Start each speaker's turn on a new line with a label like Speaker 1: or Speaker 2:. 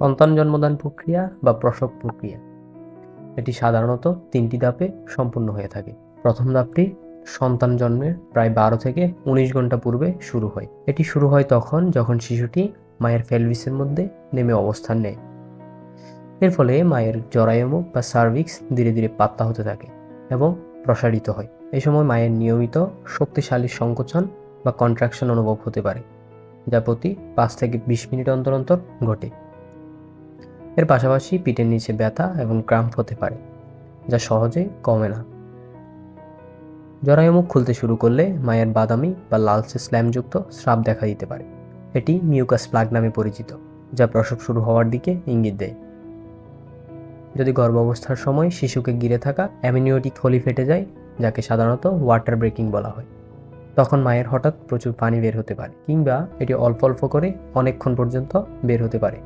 Speaker 1: সন্তান জন্মদান প্রক্রিয়া বা প্রসব প্রক্রিয়া। এটি সাধারণত তিনটি ধাপে সম্পূর্ণ হয়ে থাকে। প্রথম ধাপটি সন্তান জন্মের প্রায় বারো থেকে উনিশ ঘণ্টা পূর্বে শুরু হয়। এটি শুরু হয় তখন যখন শিশুটি মায়ের ফেলভিসের মধ্যে নেমে অবস্থান নেয়। এর ফলে মায়ের জরায়ুমুখ বা সার্ভিক্স ধীরে ধীরে পাত্তা হতে থাকে এবং প্রসারিত হয়। এই সময় মায়ের নিয়মিত শক্তিশালী সংকোচন বা কন্ট্রাকশন অনুভব হতে পারে, যা প্রতি পাঁচ থেকে বিশ মিনিট অন্তর অন্তর ঘটে। এর পাশাপাশি পিঠের নিচে ব্যথা এবং ক্রাম্প হতে পারে, যা সহজে কমে না। জরায়ুমুখ খুলতে শুরু করলে মায়ের বাদামি বা লালচে স্ল্যামযুক্ত স্রাব দেখা দিতে পারে। এটি মিউকাস প্লাগ নামে পরিচিত, যা প্রসব শুরু হওয়ার দিকে ইঙ্গিত দেয়। যদি গর্ভাবস্থার সময় শিশুকে ঘিরে থাকা অ্যামিনিওটিক থলি ফেটে যায়, যাকে সাধারণত ওয়াটার ব্রেকিং বলা হয়, তখন মায়ের হঠাৎ প্রচুর পানি বের হতে পারে, কিংবা এটি অল্প অল্প করে অনেকক্ষণ পর্যন্ত বের হতে পারে।